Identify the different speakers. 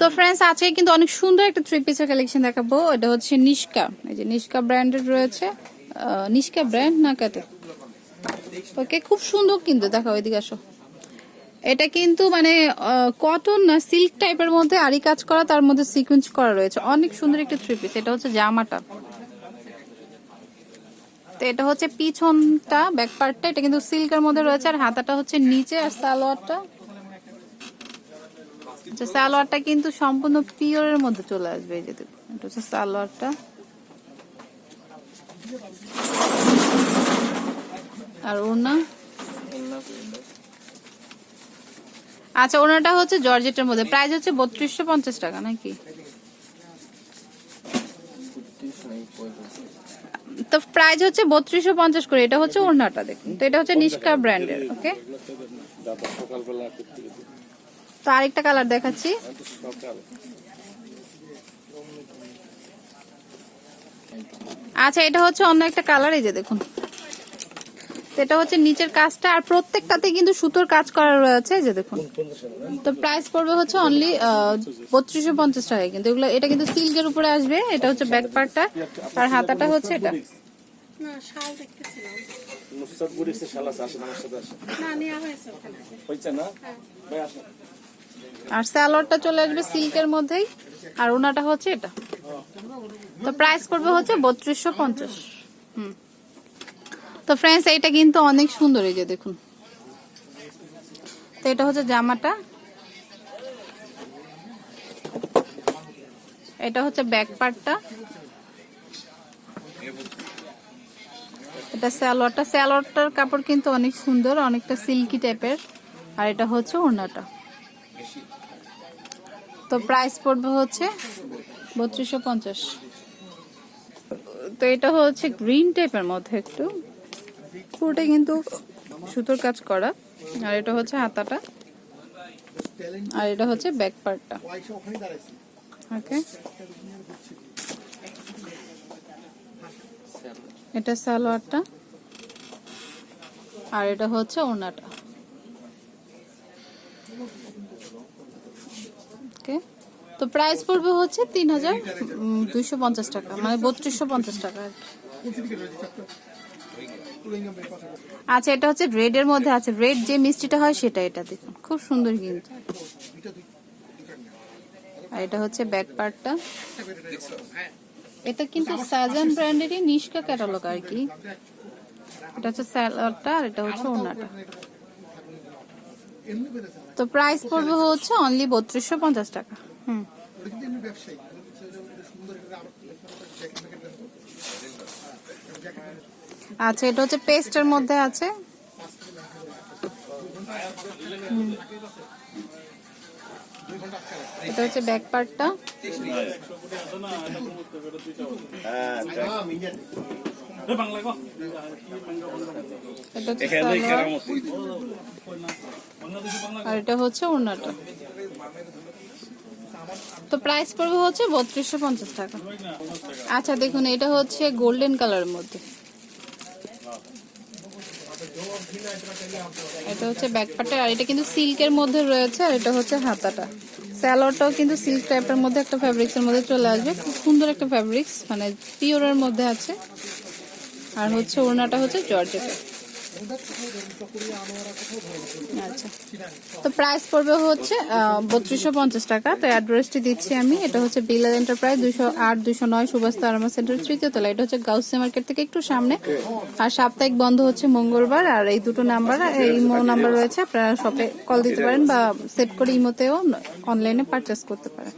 Speaker 1: তো ফ্রেন্ডস আজকে কিন্তু অনেক সুন্দর একটা থ্রি পিসের কালেকশন দেখাবো। এটা হচ্ছে নিষ্কা এই যে নিষ্কা ব্র্যান্ডের রয়েছে। নিষ্কা ব্র্যান্ড না কাতে ওকে খুব সুন্দর কিন্তু। দেখো ওইদিকে আসো। এটা কিন্তু মানে কটন না সিল্ক টাইপের মধ্যে আরি কাজ করা, তার মধ্যে সিকুয়েন্স করা রয়েছে। অনেক সুন্দর একটা থ্রি পিস এটা হচ্ছে জামাটা। তো এটা হচ্ছে পিছনটা ব্যাক পার্টটা এটা কিন্তু সিল্কের মধ্যে রয়েছে। আর হাতাটা হচ্ছে নিচে আর সালোয়ারটা। আচ্ছা সালোয়ারটা কিন্তু সম্পূর্ণ পিওরের মধ্যে চলে আসবে, এই এটা হচ্ছে সালোয়ারটা। আর ওনা আচ্ছা ওনাটা হচ্ছে জর্জেটের মধ্যে। প্রাইস হচ্ছে বত্রিশশো পঞ্চাশ টাকা, নাকি? তো প্রাইস হচ্ছে বত্রিশশো পঞ্চাশ করে, এটা হচ্ছে ওড়নাটা, দেখুন। তো এটা হচ্ছে নিষ্কা ব্র্যান্ডের, ওকে? তো আরেকটা কালার দেখাচ্ছি। আচ্ছা এটা হচ্ছে অন্য একটা কালার এই যে দেখুন। এটা হচ্ছে নিচের কাজটা আর প্রত্যেকটাতে কিন্তু সুতোর কাজ করা রয়েছে এই যে দেখুন। তো প্রাইস পড়বে হচ্ছে অনলি বত্রিশশো পঞ্চাশ টাকায় কিন্তু এগুলো এটা কিন্তু সিল্কের উপরে আসবে এটা হচ্ছে ব্যাক পার্টটা আর হাতাটা হচ্ছে এটা।
Speaker 2: না
Speaker 1: আর স্যালোয়ারটা চলে আসবে সিল্কের মধ্যেই, আর ওনাটা হচ্ছে এটা। তো প্রাইস পড়বে হচ্ছে বত্রিশশো পঞ্চাশ। হুম। তো ফ্রেন্ডস এইটা কিন্তু অনেক সুন্দর এই যে দেখুন। তো এটা হচ্ছে জামাটা। এটা হচ্ছে ব্যাক পার্টটা এটা স্যালোয়ারটা। স্যালোয়ারটার কাপড় কিন্তু অনেক সুন্দর, অনেকটা সিল্কি টাইপের আর এটা হচ্ছে ওড়নাটা। তো প্রাইস পড়বে হচ্ছে বত্রিশশো পঞ্চাশ। তো এটা হচ্ছে গ্রিন টাইপের মধ্যে একটু। পুরোটা কিন্তু সুতোর কাজ করা। আর এটা হচ্ছে হাতাটা। আর এটা হচ্ছে ব্যাক পার্টটা ওকে এটা সালোয়ারটা। আর এটা হচ্ছে ওড়নাটা ওকে তো প্রাইস পড়বে হচ্ছে তিন হাজার দুইশো পঞ্চাশ টাকা মানে বত্রিশশো পঞ্চাশ টাকা আর। আচ্ছা এটা হচ্ছে রেড এর মধ্যে আছে। রেড যে মিষ্টিটা হয় সেটা এটা দেখুন, খুব সুন্দর কিন্তু। আর এটা হচ্ছে ব্যাক পার্টটা এটা কিন্তু সাজান ব্র্যান্ডেরই নিষ্কা ক্যাটালগ আর কি। এটা হচ্ছে স্যালাডটা আর এটা হচ্ছে ওনাটা তো প্রাইস পড়বে হচ্ছে অনলি বত্রিশশো পঞ্চাশ টাকা। হুম আচ্ছা এটা হচ্ছে পেস্টের মধ্যে আছে এটা হচ্ছে ব্যাক পার্টটা এটা হচ্ছে আর এটা হচ্ছে ওড়নাটা তো প্রাইস পড়বে হচ্ছে বত্রিশশো পঞ্চাশ টাকা। আচ্ছা দেখুন, এটা হচ্ছে গোল্ডেন কালারের মধ্যে। এটা হচ্ছে ব্যাক পার্টটা আর এটা কিন্তু সিল্কের মধ্যে রয়েছে, আর এটা হচ্ছে হাতাটা। স্যালোয়ারটাও কিন্তু সিল্ক টাইপের মধ্যে, একটা ফ্যাব্রিক্সের মধ্যে চলে আসবে। খুব সুন্দর একটা ফ্যাব্রিক্স মানে পিওরের মধ্যে আছে। আর হচ্ছে ওড়নাটা হচ্ছে জর্জেটের। আচ্ছা। তো প্রাইস পড়বে হচ্ছে বত্রিশশো পঞ্চাশ টাকা। তো অ্যাড্রেসটি দিচ্ছি আমি। এটা হচ্ছে বিলাল এন্টারপ্রাইজ দুশো আট দুশো নয়, সুভাষ তারামা সেন্টার তৃতীয় তলা এটা হচ্ছে গাউসে মার্কেট থেকে একটু সামনে। আর সাপ্তাহিক বন্ধ হচ্ছে মঙ্গলবার। আর এই দুটো নাম্বার ইমো নাম্বার রয়েছে। আপনারা শপে কল দিতে পারেন বা সেট করে ইমোতেও অনলাইনে পারচেস করতে পারেন।